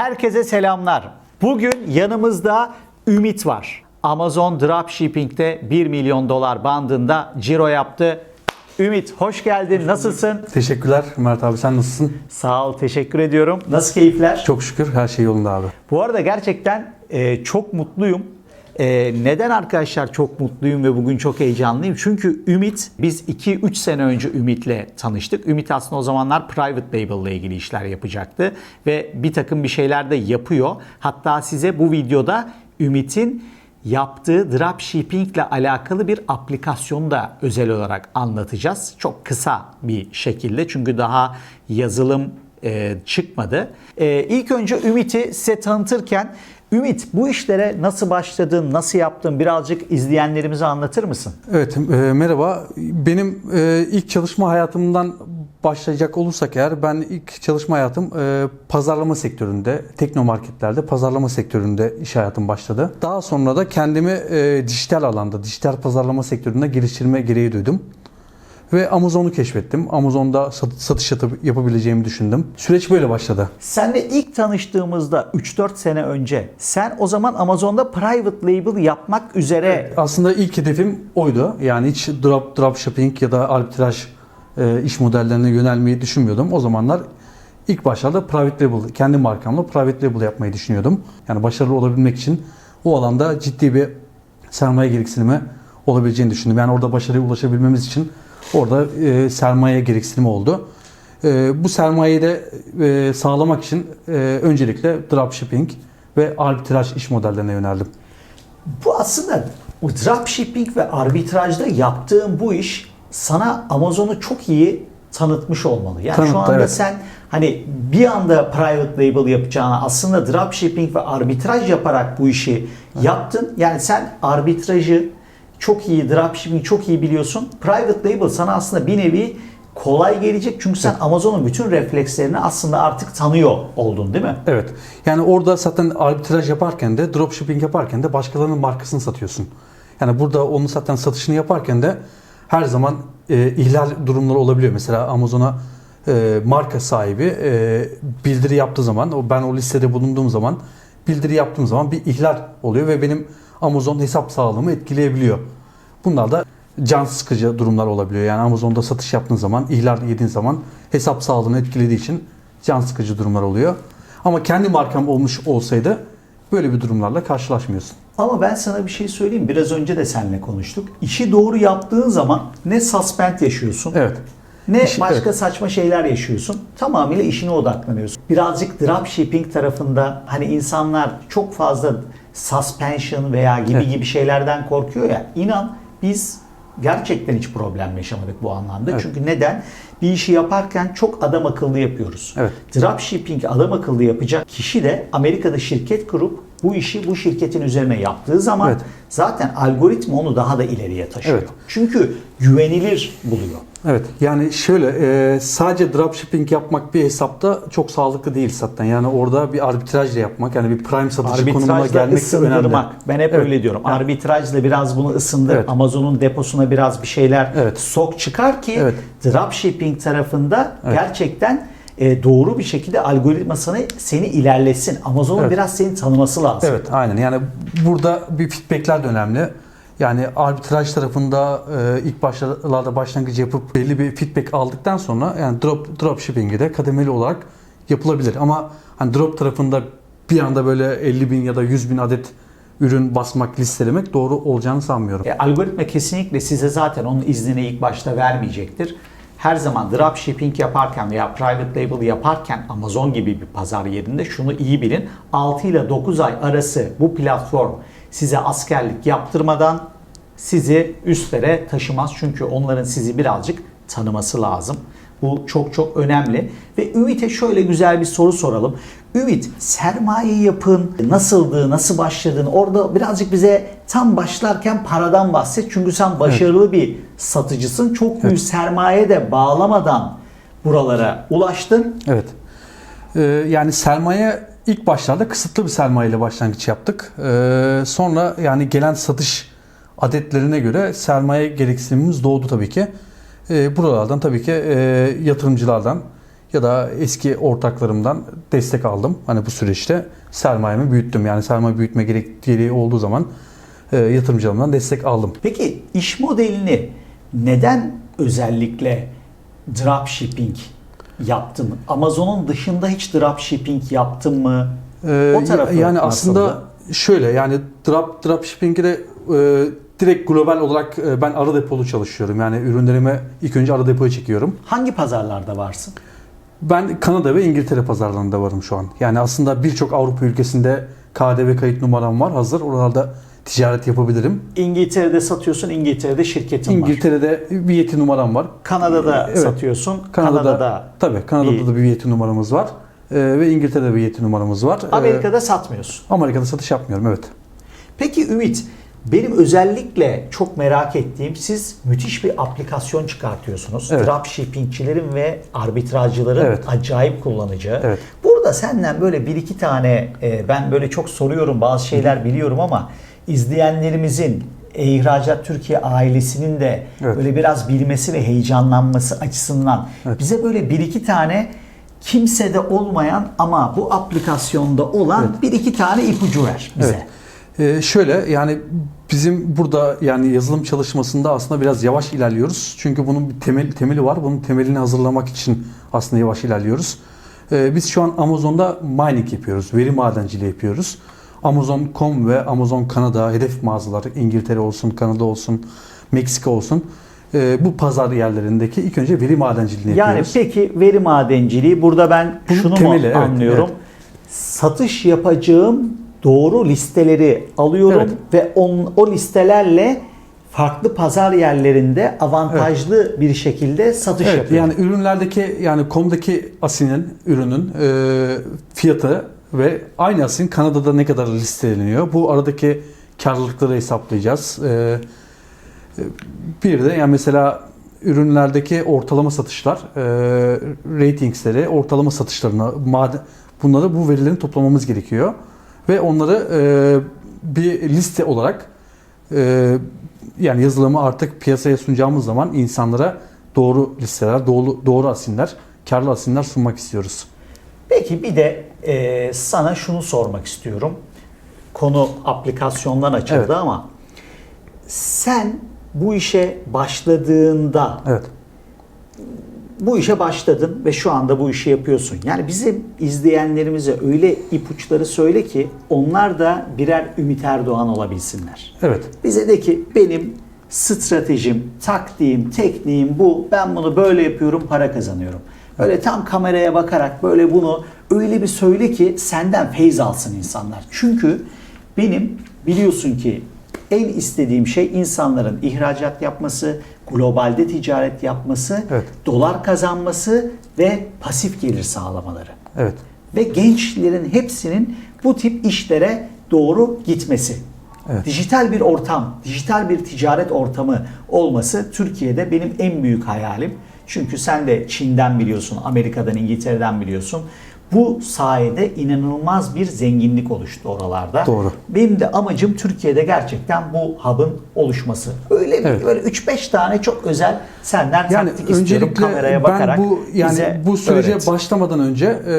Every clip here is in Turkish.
Herkese selamlar. Bugün yanımızda Ümit var. Amazon Dropshipping'de 1 milyon dolar bandında ciro yaptı. Ümit hoş geldin. Nasılsın? Teşekkürler Mert abi sen nasılsın? Sağ ol, teşekkür ediyorum. Nasıl keyifler? Çok şükür her şey yolunda abi. Bu arada gerçekten e, çok mutluyum. E, neden arkadaşlar çok mutluyum ve bugün çok heyecanlıyım? Çünkü Ümit, biz 2-3 sene önce Ümit'le tanıştık. Ümit aslında o zamanlar private label ile ilgili işler yapacaktı. Ve bir takım bir şeyler de yapıyor. Hatta size bu videoda Ümit'in yaptığı dropshipping ile alakalı bir aplikasyonu da özel olarak anlatacağız. Çok kısa bir şekilde çünkü daha yazılım e, çıkmadı. E, ilk önce Ümit'i size tanıtırken Ümit bu işlere nasıl başladın, nasıl yaptın birazcık izleyenlerimize anlatır mısın? Evet e, merhaba. Benim e, ilk çalışma hayatımdan başlayacak olursak eğer ben ilk çalışma hayatım e, pazarlama sektöründe, teknomarketlerde pazarlama sektöründe iş hayatım başladı. Daha sonra da kendimi e, dijital alanda, dijital pazarlama sektöründe geliştirme gereği duydum. Ve Amazon'u keşfettim. Amazon'da sat- satış yatıp- yapabileceğimi düşündüm. Süreç böyle başladı. Senle ilk tanıştığımızda 3-4 sene önce sen o zaman Amazon'da private label yapmak üzere Aslında ilk hedefim oydu. Yani hiç drop, drop shipping ya da arbitraj e, iş modellerine yönelmeyi düşünmüyordum. O zamanlar ilk başlarda private label, kendi markamla private label yapmayı düşünüyordum. Yani başarılı olabilmek için o alanda ciddi bir sermaye gereksinimi olabileceğini düşündüm. Yani orada başarıya ulaşabilmemiz için orada e, sermaye gereksinimi oldu. E, bu sermayeyi de e, sağlamak için e, öncelikle dropshipping ve arbitraj iş modellerine yöneldim. Bu aslında dropshipping ve arbitrajda yaptığın bu iş sana Amazon'u çok iyi tanıtmış olmalı. Yani şu Tanıttı, anda evet. sen hani bir anda private label yapacağına aslında dropshipping ve arbitraj yaparak bu işi yaptın. Yani sen arbitrajı çok iyi, dropshipping çok iyi biliyorsun. Private label sana aslında bir nevi kolay gelecek. Çünkü sen Amazon'un bütün reflekslerini aslında artık tanıyor oldun değil mi? Evet. Yani orada zaten arbitraj yaparken de dropshipping yaparken de başkalarının markasını satıyorsun. Yani burada onu zaten satışını yaparken de her zaman e, ihlal durumları olabiliyor. Mesela Amazon'a e, marka sahibi e, bildiri yaptığı zaman, ben o listede bulunduğum zaman bildiri yaptığım zaman bir ihlal oluyor ve benim Amazon hesap sağlığımı etkileyebiliyor. Bunlar da can sıkıcı durumlar olabiliyor. Yani Amazon'da satış yaptığın zaman, ihlal yediğin zaman hesap sağlığını etkilediği için can sıkıcı durumlar oluyor. Ama kendi markam olmuş olsaydı böyle bir durumlarla karşılaşmıyorsun. Ama ben sana bir şey söyleyeyim. Biraz önce de seninle konuştuk. İşi doğru yaptığın zaman ne suspend yaşıyorsun, Evet. ne İşi- başka evet. saçma şeyler yaşıyorsun. Tamamıyla işine odaklanıyorsun. Birazcık dropshipping tarafında hani insanlar çok fazla suspension veya gibi Evet. gibi şeylerden korkuyor ya. İnan biz gerçekten hiç problem yaşamadık bu anlamda. Evet. Çünkü neden? Bir işi yaparken çok adam akıllı yapıyoruz. Evet. Dropshipping adam akıllı yapacak kişi de Amerika'da şirket kurup bu işi bu şirketin üzerine yaptığı zaman Evet. zaten algoritma onu daha da ileriye taşıyor. Evet. Çünkü güvenilir buluyor. Evet yani şöyle e, sadece dropshipping yapmak bir hesapta çok sağlıklı değil zaten. Yani orada bir arbitrajla yapmak yani bir prime satıcı konumuna Arbitrajla gelmek de önemli. ısındırmak. Ben hep Evet. öyle diyorum. Arbitrajla biraz bunu ısındır. Evet. Amazon'un deposuna biraz bir şeyler Evet. sok çıkar ki Evet. dropshipping tarafında Evet. gerçekten e, doğru bir şekilde algoritma sana seni ilerlesin. Amazon'un Evet. biraz seni tanıması lazım. Evet aynen yani burada bir feedbackler de önemli. Yani arbitraj tarafında e, ilk başlarda başlangıç yapıp belli bir feedback aldıktan sonra yani drop dropshipping'i de kademeli olarak yapılabilir. Ama hani drop tarafında bir anda böyle 50 bin ya da 100 bin adet ürün basmak, listelemek doğru olacağını sanmıyorum. E, algoritma kesinlikle size zaten onun iznini ilk başta vermeyecektir. Her zaman dropshipping yaparken veya private label yaparken Amazon gibi bir pazar yerinde şunu iyi bilin. 6 ile 9 ay arası bu platform size askerlik yaptırmadan sizi üstlere taşımaz. Çünkü onların sizi birazcık tanıması lazım. Bu çok çok önemli. Ve Ümit'e şöyle güzel bir soru soralım. Ümit, sermaye yapın nasıldı, nasıl başladın? Orada birazcık bize tam başlarken paradan bahset. Çünkü sen başarılı bir satıcısın. Çok büyük sermaye de bağlamadan buralara ulaştın. Evet. Ee, yani sermaye ilk başlarda kısıtlı bir sermaye ile başlangıç yaptık. Ee, sonra yani gelen satış adetlerine göre sermaye gereksinimimiz doğdu tabii ki. Ee, buralardan tabii ki e, yatırımcılardan ya da eski ortaklarımdan destek aldım. Hani bu süreçte sermayemi büyüttüm. Yani sermaye büyütme gerektiği olduğu zaman yatırımcılarımdan destek aldım. Peki iş modelini neden özellikle dropshipping yaptın? Amazon'un dışında hiç dropshipping yaptın mı? Ee, O tarafı yani nasıldı? aslında şöyle yani drop dropshipping'de de e, direkt global olarak e, ben ara depolu çalışıyorum. Yani ürünlerimi ilk önce ara depoya çekiyorum. Hangi pazarlarda varsın? Ben Kanada ve İngiltere pazarlarında varım şu an. Yani aslında birçok Avrupa ülkesinde KDV kayıt numaram var hazır. Oralarda ticaret yapabilirim. İngiltere'de satıyorsun, İngiltere'de şirketin var. İngiltere'de bir yeti numaram var. Kanada'da Evet. satıyorsun, Kanada'da, Kanada'da. tabii Kanada'da bir- da bir yeti numaramız var. Ee, ve İngiltere'de bir yeti numaramız var. Ee, Amerika'da satmıyorsun. Amerika'da satış yapmıyorum evet. Peki Ümit, benim özellikle çok merak ettiğim siz müthiş bir aplikasyon çıkartıyorsunuz. Evet. Dropshippingçilerin ve arbitrajcıların Evet. acayip kullanacağı. Evet. Burada senden böyle bir iki tane e, ben böyle çok soruyorum bazı şeyler biliyorum ama izleyenlerimizin İhracat Türkiye ailesinin de Evet. böyle biraz bilmesi ve heyecanlanması açısından Evet. bize böyle bir iki tane kimsede olmayan ama bu aplikasyonda olan bir iki tane ipucu ver bize. Evet. Ee, şöyle yani bizim burada yani yazılım çalışmasında aslında biraz yavaş ilerliyoruz. Çünkü bunun bir temel, temeli var. Bunun temelini hazırlamak için aslında yavaş ilerliyoruz. Ee, biz şu an Amazon'da mining yapıyoruz. Veri madenciliği yapıyoruz. Amazon.com ve Amazon Kanada hedef mağazalar İngiltere olsun, Kanada olsun, Meksika olsun. Ee, bu pazar yerlerindeki ilk önce veri madenciliğini Yani yapıyoruz. peki veri madenciliği burada ben Bunun şunu temeli, mu evet, anlıyorum? evet. Satış yapacağım doğru listeleri alıyorum Evet. ve on, o listelerle farklı pazar yerlerinde avantajlı bir şekilde satış Evet, yapıyorum. yani ürünlerdeki yani komdaki asinin ürünün e, fiyatı ve aynı asin Kanada'da ne kadar listeleniyor. Bu aradaki karlılıkları hesaplayacağız. E, e, bir de yani mesela ürünlerdeki ortalama satışlar, e, ratingsleri, ortalama satışlarına bunları bu verilerin toplamamız gerekiyor ve onları e, bir liste olarak yani yazılımı artık piyasaya sunacağımız zaman insanlara doğru listeler, doğru, doğru asinler, karlı asinler sunmak istiyoruz. Peki bir de e, sana şunu sormak istiyorum. Konu aplikasyondan açıldı Evet. ama sen bu işe başladığında Evet. bu işe başladın ve şu anda bu işi yapıyorsun. Yani bizim izleyenlerimize öyle ipuçları söyle ki onlar da birer Ümit Erdoğan olabilsinler. Evet. Bize de ki benim stratejim, taktiğim, tekniğim bu. Ben bunu böyle yapıyorum, para kazanıyorum. Böyle tam kameraya bakarak böyle bunu öyle bir söyle ki senden feyz alsın insanlar. Çünkü benim biliyorsun ki en istediğim şey insanların ihracat yapması, globalde ticaret yapması, Evet. dolar kazanması ve pasif gelir sağlamaları Evet. ve gençlerin hepsinin bu tip işlere doğru gitmesi. Evet. Dijital bir ortam, dijital bir ticaret ortamı olması Türkiye'de benim en büyük hayalim. Çünkü sen de Çin'den biliyorsun, Amerika'dan, İngiltere'den biliyorsun. Bu sayede inanılmaz bir zenginlik oluştu oralarda. Doğru. Benim de amacım Türkiye'de gerçekten bu hub'ın oluşması. Öyle Evet. böyle 3-5 tane çok özel senden Yani taktik istiyorum kameraya ben bakarak. bu yani bize bu sürece öğret. başlamadan önce e,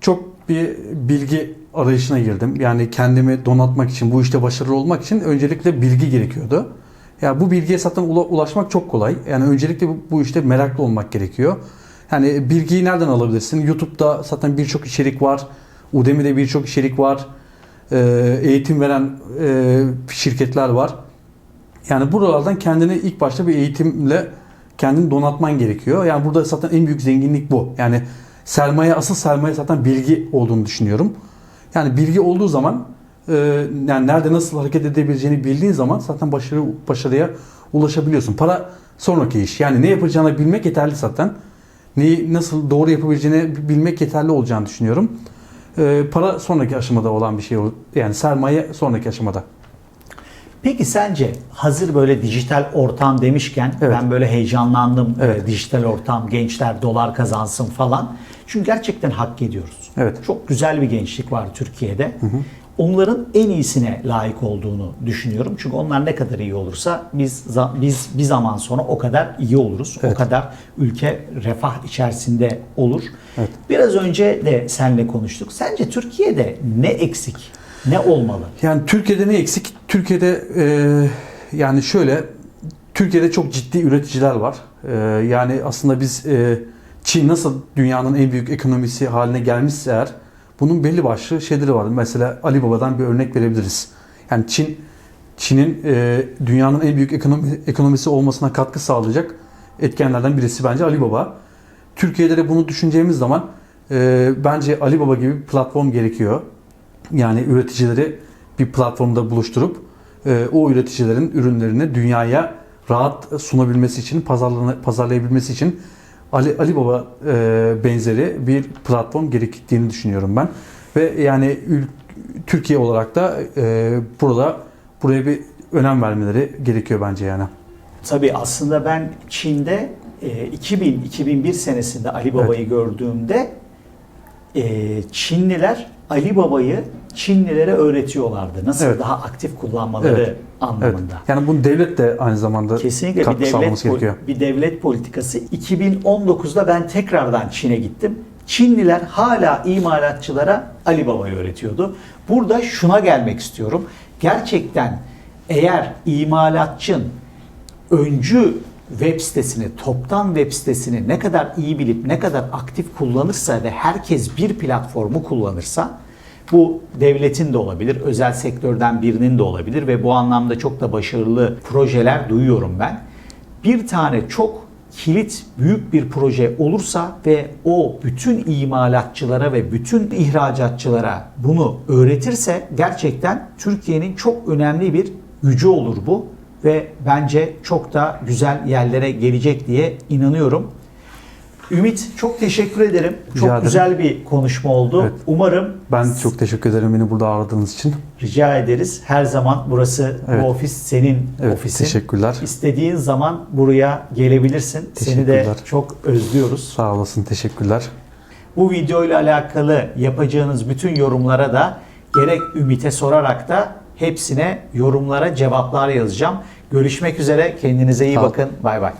çok bir bilgi arayışına girdim. Yani kendimi donatmak için, bu işte başarılı olmak için öncelikle bilgi gerekiyordu. Ya bu bilgiye zaten ula- ulaşmak çok kolay. Yani öncelikle bu, bu işte meraklı olmak gerekiyor. Yani bilgiyi nereden alabilirsin? YouTube'da zaten birçok içerik var. Udemy'de birçok içerik var. E, eğitim veren e, şirketler var. Yani buralardan kendini ilk başta bir eğitimle kendini donatman gerekiyor. Yani burada zaten en büyük zenginlik bu. Yani sermaye asıl sermaye zaten bilgi olduğunu düşünüyorum. Yani bilgi olduğu zaman yani nerede nasıl hareket edebileceğini bildiğin zaman zaten başarı başarıya ulaşabiliyorsun. Para sonraki iş. Yani ne yapacağını bilmek yeterli zaten. Neyi nasıl doğru yapabileceğini bilmek yeterli olacağını düşünüyorum. E, para sonraki aşamada olan bir şey. Yani sermaye sonraki aşamada. Peki sence hazır böyle dijital ortam demişken Evet. ben böyle heyecanlandım. Evet. Ee, dijital ortam, gençler dolar kazansın falan. Çünkü gerçekten hak ediyoruz. Evet. Çok güzel bir gençlik var Türkiye'de. Onların en iyisine layık olduğunu düşünüyorum. Çünkü onlar ne kadar iyi olursa biz biz bir zaman sonra o kadar iyi oluruz. O Evet. kadar ülke refah içerisinde olur. Evet. Biraz önce de seninle konuştuk. Sence Türkiye'de ne eksik? Ne olmalı? Yani Türkiye'de ne eksik? Türkiye'de e, yani şöyle Türkiye'de çok ciddi üreticiler var. E, yani aslında biz e, Çin nasıl dünyanın en büyük ekonomisi haline gelmişse eğer bunun belli başlı şeyleri var. Mesela Ali Baba'dan bir örnek verebiliriz. Yani Çin Çin'in e, dünyanın en büyük ekonomi, ekonomisi olmasına katkı sağlayacak etkenlerden birisi bence Ali Baba. Türkiye'de de bunu düşüneceğimiz zaman e, bence Ali Baba gibi bir platform gerekiyor. Yani üreticileri bir platformda buluşturup e, o üreticilerin ürünlerini dünyaya rahat sunabilmesi için, pazarlayabilmesi için Ali, Ali Baba e, benzeri bir platform gerektiğini düşünüyorum ben. Ve yani Türkiye olarak da e, burada buraya bir önem vermeleri gerekiyor bence yani. Tabii aslında ben Çin'de e, 2000-2001 senesinde Ali Baba'yı gördüğümde e, Çinliler Ali Baba'yı Çinlilere öğretiyorlardı. Nasıl Evet. daha aktif kullanmaları Evet. Evet. anlamında. Yani bunu devlet de aynı zamanda Kesinlikle bir katkı devlet sağlaması pol- gerekiyor. bir devlet politikası. 2019'da ben tekrardan Çin'e gittim. Çinliler hala imalatçılara Ali Baba'yı öğretiyordu. Burada şuna gelmek istiyorum. Gerçekten eğer imalatçın öncü web sitesini, toptan web sitesini ne kadar iyi bilip ne kadar aktif kullanırsa ve herkes bir platformu kullanırsa bu devletin de olabilir, özel sektörden birinin de olabilir ve bu anlamda çok da başarılı projeler duyuyorum ben. Bir tane çok kilit büyük bir proje olursa ve o bütün imalatçılara ve bütün ihracatçılara bunu öğretirse gerçekten Türkiye'nin çok önemli bir gücü olur bu ve bence çok da güzel yerlere gelecek diye inanıyorum. Ümit çok teşekkür ederim. Rica çok ederim. güzel bir konuşma oldu. Evet. Umarım Ben çok teşekkür ederim beni burada ağırladığınız için. rica ederiz. Her zaman burası Evet. bu ofis senin Evet, ofisin. teşekkürler. İstediğin zaman buraya gelebilirsin. Seni de çok özlüyoruz. Sağ olasın, teşekkürler. Bu video ile alakalı yapacağınız bütün yorumlara da gerek Ümit'e sorarak da hepsine yorumlara cevaplar yazacağım. Görüşmek üzere. Kendinize iyi Sağ bakın. Bay bay.